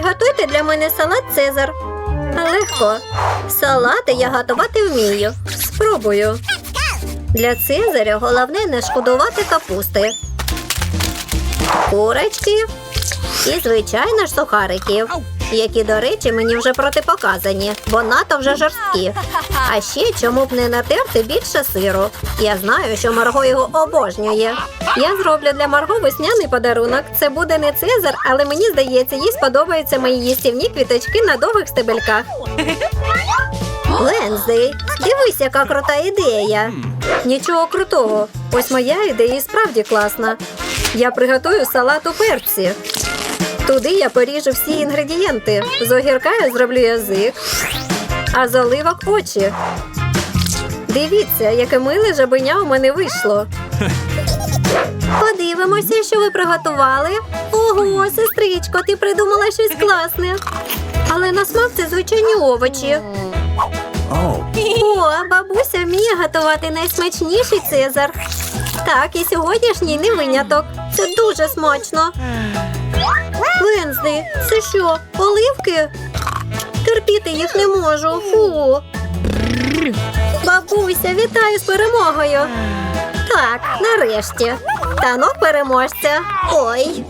Приготуйте для мене салат Цезар. Легко. Салати я готувати вмію. Спробую. Для Цезаря головне не шкодувати капусти. Курочки і, звичайно ж, сухариків, які, до речі, мені вже протипоказані, бо надто вже жорсткі. А ще чому б не натерти більше сиру? Я знаю, що Марго його обожнює. Я зроблю для Марго весняний подарунок. Це буде не Цезар, але мені здається, їй сподобаються мої їстівні квіточки на довгих стебельках. Лензи, дивись, яка крута ідея. Нічого крутого. Ось моя ідея і справді класна. Я приготую салат у перці. Туди я поріжу всі інгредієнти. З огірка я зроблю язик, а з оливок очі. Дивіться, яке миле жабеня у мене вийшло. Подивимося, що ви приготували. Ого, сестричко, ти придумала щось класне. Але на смак це звичайні овочі. О, бабуся вміє готувати найсмачніший цезар. Так, і сьогоднішній не виняток. Це дуже смачно. Вензди, це що, оливки? Терпіти їх не можу. Фу. Бабуся, вітаю з перемогою. Так, нарешті. Танок переможця. Ой.